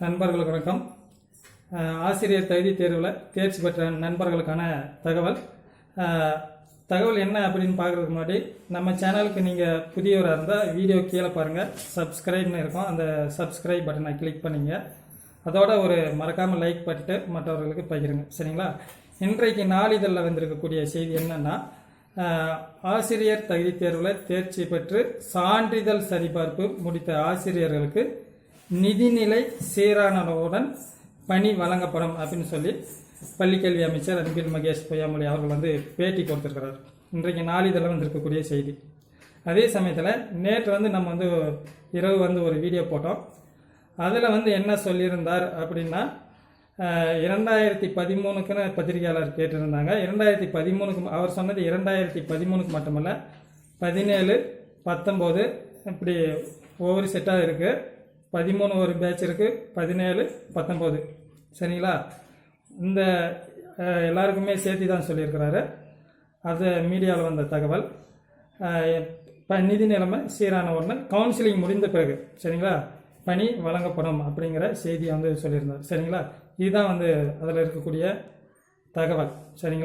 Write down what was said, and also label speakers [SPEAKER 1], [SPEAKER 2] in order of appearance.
[SPEAKER 1] நண்பர்களுக்கு வணக்கம். ஆசிரியர் தகுதி தேர்வில் தேர்ச்சி பெற்ற நண்பர்களுக்கான தகவல். தகவல் என்ன அப்படின்னு பார்க்குறதுக்கு முன்னாடி நம்ம சேனலுக்கு நீங்கள் புதியவராக இருந்தால் வீடியோ கீழே பாருங்கள் சப்ஸ்கிரைப்னு இருக்கும். அந்த சப்ஸ்கிரைப் பட்டனை கிளிக் பண்ணிங்க. அதோட ஒரு மறக்காமல் லைக் பண்ணிட்டு மற்றவர்களுக்கு பகிருங்க. சரிங்களா? இன்றைக்கு நாளிதழில் வந்திருக்கக்கூடிய செய்தி என்னென்னா ஆசிரியர் தகுதி தேர்வில் தேர்ச்சி பெற்று சான்றிதழ் சரிபார்ப்பு முடித்த ஆசிரியர்களுக்கு நிதிநிலை சீரானவுடன் பணி வழங்கப்படும் அப்படின்னு சொல்லி பள்ளிக்கல்வி அமைச்சர் அன்பில் மகேஷ் பொய்யாமொழி அவர்கள் வந்து பேட்டி கொடுத்திருக்கிறார். இன்றைக்கு நாளிதழில் வந்திருக்கக்கூடிய செய்தி. அதே சமயத்தில் நேற்று வந்து நம்ம வந்து இரவு வந்து ஒரு வீடியோ போட்டோம். அதில் வந்து என்ன சொல்லியிருந்தார் அப்படின்னா இரண்டாயிரத்தி பதிமூணுக்குன்னு பத்திரிகையாளர் கேட்டிருந்தாங்க. இரண்டாயிரத்தி பதிமூணுக்கு அவர் சொன்னது இரண்டாயிரத்தி பதிமூணுக்கு மட்டுமல்ல பதினேழு பத்தொம்போது இப்படி ஒவ்வொரு செட்டாக இருக்குது பதிமூணு ஒரு பேட்ச் இருக்குது பதினேழு பத்தொம்போது சரிங்களா? இந்த எல்லாருக்குமே சேர்த்து தான் சொல்லியிருக்கிறாரு. அது மீடியாவில் வந்த தகவல். இப்போ நிதி நிலைமை சீரான உடனே கவுன்சிலிங் முடிந்த பிறகு சரிங்களா? பணி வழங்கப்படும் அப்படிங்கிற செய்தியை வந்து சொல்லியிருந்தார். சரிங்களா? இதுதான் வந்து அதில் இருக்கக்கூடிய தகவல். சரிங்களா?